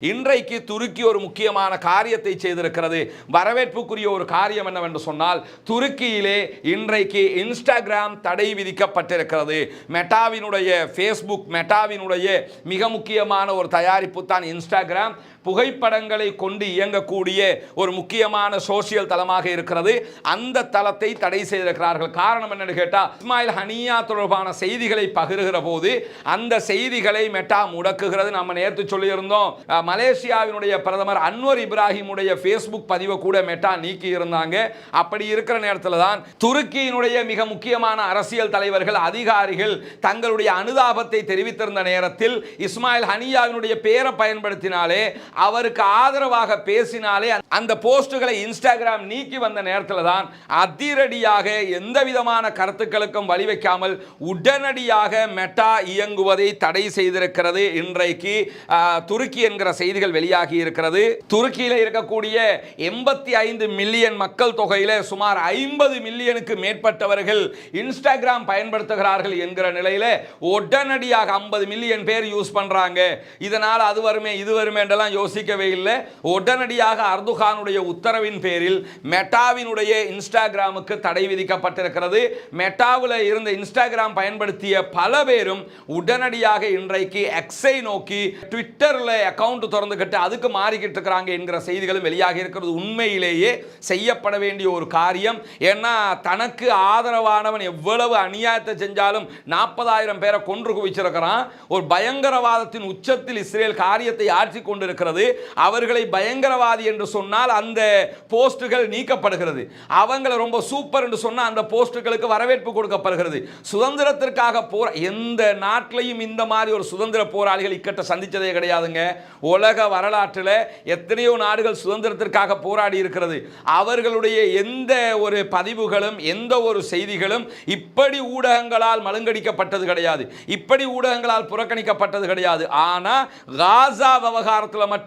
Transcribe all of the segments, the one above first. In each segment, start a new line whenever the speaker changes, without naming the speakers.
இன்றைக்கு துருக்கி ஒரு முக்கியமான காரியத்தை செய்திருக்கிறது. வரவேற்புக்குரிய ஒரு காரியம் என்னவென்று சொன்னால் துருக்கியிலே இன்றைக்கு இன்ஸ்டாகிராம் தடை விதிக்கப்பட்டிருக்கிறது. மெட்டாவினுடைய ஃபேஸ்புக் மெட்டாவினுடைய மிக முக்கியமான ஒரு தயாரிப்பு தான் இன்ஸ்டாகிராம். புகைப்படங்களை கொண்டு இயங்கக்கூடிய ஒரு முக்கியமான சோசியல் தளமாக இருக்கிறது. அந்த தளத்தை தடை செய்திருக்கிறார்கள். காரணம் என்னன்னு கேட்டால் இஸ்மாயில் ஹனியா தொடர்பான செய்திகளை பகிர்கிற போது அந்த செய்திகளை மெட்டா முடக்குகிறது. நம்ம நேற்று சொல்லியிருந்தோம் மலேசியாவினுடைய பிரதமர் அன்வர் இப்ராஹிமுடைய ஃபேஸ்புக் பதிவை கூட மெட்டா நீக்கி இருந்தாங்க. அப்படி இருக்கிற நேரத்தில் தான் துருக்கியினுடைய மிக முக்கியமான அரசியல் தலைவர்கள் அதிகாரிகள் தங்களுடைய அனுதாபத்தை தெரிவித்திருந்த நேரத்தில் இஸ்மாயில் ஹனியாவினுடைய பேரை பயன்படுத்தினாலே அவருக்கு ஆதரவாக பேசினாலே அந்த போஸ்டுகளை இன்ஸ்டாகிராம் நீக்கி வந்த நேரத்தில் தான் அதிரடியாக எந்த விதமான கருத்துக்களுக்கும் வழி வைக்காமல் உடனடியாக மெட்டா இயங்குவதை தடை செய்திருக்கிறது. இன்றைக்கு துருக்கி என்கிற செய்திகள் வெளியாகி இருக்கிறது. துருக்கியில் இருக்கக்கூடிய எண்பத்தி ஐந்து மில்லியன் மக்கள் தொகையில சுமார் ஐம்பது மில்லியனுக்கு மேற்பட்டவர்கள் இன்ஸ்டாகிராம் பயன்படுத்துகிறார்கள் என்கிற நிலையில உடனடியாக ஐம்பது மில்லியன் பேர் யூஸ் பண்றாங்க. இதனால் அது வருமே இது வருமே என்றெல்லாம் யோசிக்கவே இல்லை. உடனடியாக அர்துகானுடைய உத்தரவின் பேரில் மெட்டாவினுடைய இன்ஸ்டாகிராமுக்கு தடை விதிக்கப்பட்டிருக்கிறது. மெட்டாவில் இருந்த இன்ஸ்டாகிராம் பயன்படுத்திய பல பேரும் உடனடியாக இன்றைக்கு எக்ஸை நோக்கி ட்விட்டரில் அக்கௌண்ட் திறந்துக்கிட்டு அதுக்கு மாறிக்கிட்டு இருக்கிறாங்க என்கிற செய்திகளும் வெளியாகி இருக்கிறது. உண்மையிலேயே செய்யப்பட வேண்டிய ஒரு காரியம். ஏன்னா தனக்கு ஆதரவானவன் எவ்வளவு அநியாயத்தை செஞ்சாலும் நாற்பதாயிரம் பேரை கொன்று குவிச்சிருக்கிறான். ஒரு பயங்கரவாதத்தின் உச்சத்தில் இஸ்ரேல் காரியத்தை ஆற்றி கொண்டிருக்கிறது. அவர்களை பயங்கரவாதி என்று சொன்னால் அந்த போஸ்டுகள் நீக்கப்படுகிறது. அவங்களை ரொம்ப சூப்பர் என்று சொன்னால் அந்த போஸ்டுகளுக்கு வரவேற்பு கொடுக்கப்படுகிறது. சுதந்திரத்திற்காக போற எந்த நாட்டிலையும் இந்த மாதிரி ஒரு சுதந்திர போராளிகள் இக்கட்ட சந்தித்ததே கிடையாதுங்க. உலக வரலாற்றில் எத்தனையோ நாடுகள் சுதந்திரத்திற்காக போராடி இருக்கிறது. அவர்களுடைய எந்த ஒரு பதிவுகளும் எந்த ஒரு செய்திகளும் இப்படி ஊடகங்களால் மழுங்கடிக்கப்பட்டது கிடையாது. இப்படி ஊடகங்களால் புறக்கணிக்கப்பட்டது கிடையாது. ஆனால் காசா விவகாரத்தில் மட்டும்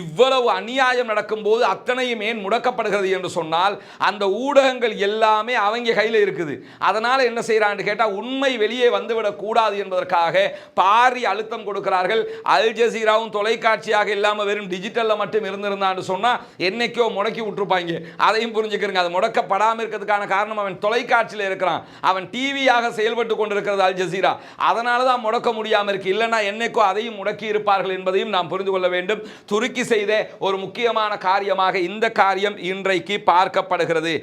இவ்வளவு அநியாயம் நடக்கும்போது அத்தனையும் ஏன் முடக்கப்படுகிறது என்று சொன்னால் அந்த ஊடகங்கள் எல்லாமே அவங்க கையில் இருக்குது. அதனால் என்ன செய்கிறான்னு கேட்டால் உண்மை வெளியே வந்துவிடக்கூடாது என்பதற்காக பாரி அழுத்தம் கொடுக்கிறார்கள். அல் ஜசீராவும் தொலைக்காட்சியாக இல்லாமல் வெறும் டிஜிட்டலில் மட்டும் இருந்திருந்தான்னு சொன்னால் என்னைக்கோ முடக்கி விட்டுருப்பாங்க. அதையும் புரிஞ்சுக்கிறங்க. அது முடக்கப்படாமல் இருக்கிறதுக்கான காரணம் அவன் தொலைக்காட்சியில் இருக்கிறான். அவன் டிவியாக செயல்பட்டு கொண்டிருக்கிறது அல் ஜசீரா. அதனால தான் முடக்க முடியாமல் இருக்கு. இல்லைன்னா என்னைக்கோ அதையும் முடக்கி இருப்பார்கள் என்பதையும் நாம் புரிந்து கொள்ள வேண்டும். துருக்கி செய்த ஒரு முக்கியமான காரியமாக இந்த காரியம் இன்றைக்கு பார்க்கப்படுகிறது.